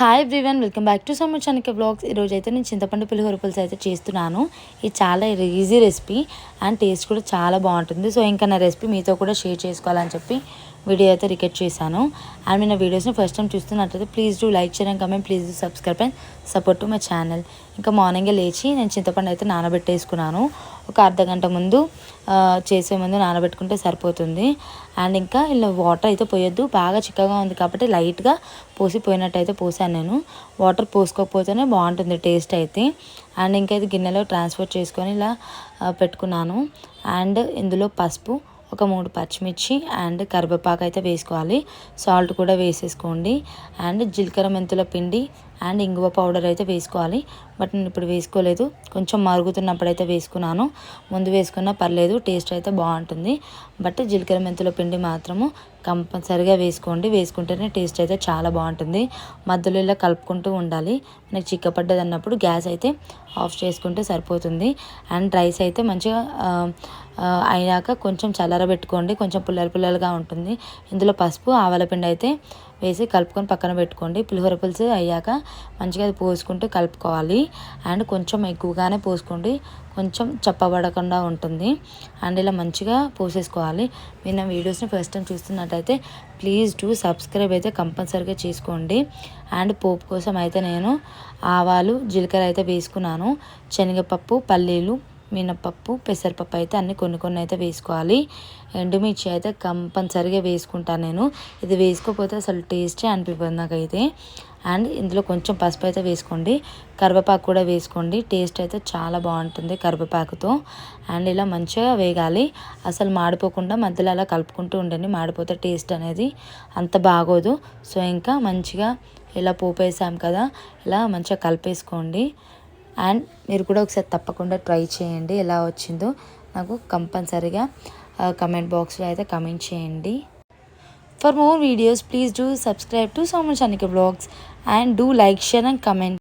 Hi everyone welcome back to Suman Chanika vlogs ఈరోజు అయితే నేను చింతపండు పులిహోర పులుసు అయితే చేస్తున్నాను. ఇది చాలా ఈజీ రెసిపీ అండ్ టేస్ట్ కూడా చాలా బాగుంటుంది. సో ఇంకా నా రెసిపీ మీతో కూడా షేర్ చేసుకోవాలని చెప్పి వీడియో అయితే రికార్డ్ చేశాను. అండ్ మీరు నా వీడియోస్ని ఫస్ట్ టైం చూస్తున్నట్లయితే ప్లీజ్ డూ లైక్ చేయడం comment please do subscribe and support to my channel ఇంకా మార్నింగే లేచి నేను చింతపండు అయితే నానబెట్టేసుకున్నాను. ఒక అర్ధ గంట ముందు చేసే ముందు నానబెట్టుకుంటే సరిపోతుంది. అండ్ ఇంకా ఇలా వాటర్ అయితే పోయొద్దు. బాగా చిక్కగా ఉంది కాబట్టి లైట్గా పోసి పోయినట్టయితే పోసాను నేను. వాటర్ పోసుకోకపోతేనే బాగుంటుంది టేస్ట్ అయితే. అండ్ ఇంకా ఇది గిన్నెలో ట్రాన్స్ఫర్ చేసుకొని ఇలా పెట్టుకున్నాను. అండ్ ఇందులో పసుపు ఒక మూడు పచ్చిమిర్చి అండ్ కరివేపాకు అయితే వేసుకోవాలి. సాల్ట్ కూడా వేసేసుకోండి. అండ్ జీలకర్ర మెంతుల పిండి అండ్ ఇంగువ పౌడర్ అయితే వేసుకోవాలి. బట్ నేను ఇప్పుడు వేసుకోలేదు. కొంచెం మరుగుతున్నప్పుడు అయితే వేసుకున్నాను. ముందు వేసుకున్నా పర్లేదు టేస్ట్ అయితే బాగుంటుంది. బట్ జీలకర్ర మెంతుల పిండి మాత్రము కంపల్సరిగా వేసుకోండి. వేసుకుంటేనే టేస్ట్ అయితే చాలా బాగుంటుంది. మధ్యలో ఇలా కలుపుకుంటూ ఉండాలి. మనకి చిక్కపడ్డది అన్నప్పుడు గ్యాస్ అయితే ఆఫ్ చేసుకుంటే సరిపోతుంది. అండ్ రైస్ అయితే మంచిగా అయినాక కొంచెం ఆరబెట్టుకోండి. కొంచెం పుల్లలు పుల్లలుగా ఉంటుంది. ఇందులో పసుపు ఆవాల పిండి అయితే వేసి కలుపుకొని పక్కన పెట్టుకోండి. పులిహోర పులుసు అయ్యాక మంచిగా అది పోసుకుంటూ కలుపుకోవాలి. అండ్ కొంచెం ఎక్కువగానే పోసుకోండి. కొంచెం చప్పబడకుండా ఉంటుంది. అండ్ ఇలా మంచిగా పోసేసుకోవాలి. మీరు నా వీడియోస్ని ఫస్ట్ టైం చూస్తున్నట్టయితే ప్లీజ్ డూ సబ్స్క్రైబ్ అయితే కంపల్సరీగా చేసుకోండి. అండ్ పోపు కోసం అయితే నేను ఆవాలు జీలకర్ర అయితే వేసుకున్నాను. శనగపప్పు పల్లీలు మినపప్పు పెసరపప్పు అయితే అన్ని కొన్ని కొన్ని అయితే వేసుకోవాలి. ఎండుమిర్చి అయితే కంపల్సరిగా వేసుకుంటాను నేను. ఇది వేసుకోకపోతే అసలు టేస్టే అనిపిస్తుంది నాకైతే. అండ్ ఇందులో కొంచెం పసుపు అయితే వేసుకోండి. కరివేపాకు కూడా వేసుకోండి. టేస్ట్ అయితే చాలా బాగుంటుంది కరివేపాకుతో. అండ్ ఇలా మంచిగా వేగాలి. అసలు మాడిపోకుండా మధ్యలో అలా కలుపుకుంటూ ఉండండి. మాడిపోతే టేస్ట్ అనేది అంత బాగోదు. సో ఇంకా మంచిగా ఇలా పోపు వేసాం కదా. ఇలా మంచిగా కలిపేసుకోండి. అండ్ మీరు కూడా ఒకసారి తప్పకుండా ట్రై చేయండి. ఎలా వచ్చిందో నాకు కంపల్సరీగా కమెంట్ బాక్స్లో అయితే కమెంట్ చేయండి. For more videos please do subscribe to Soman Chanika vlogs and do like share and comment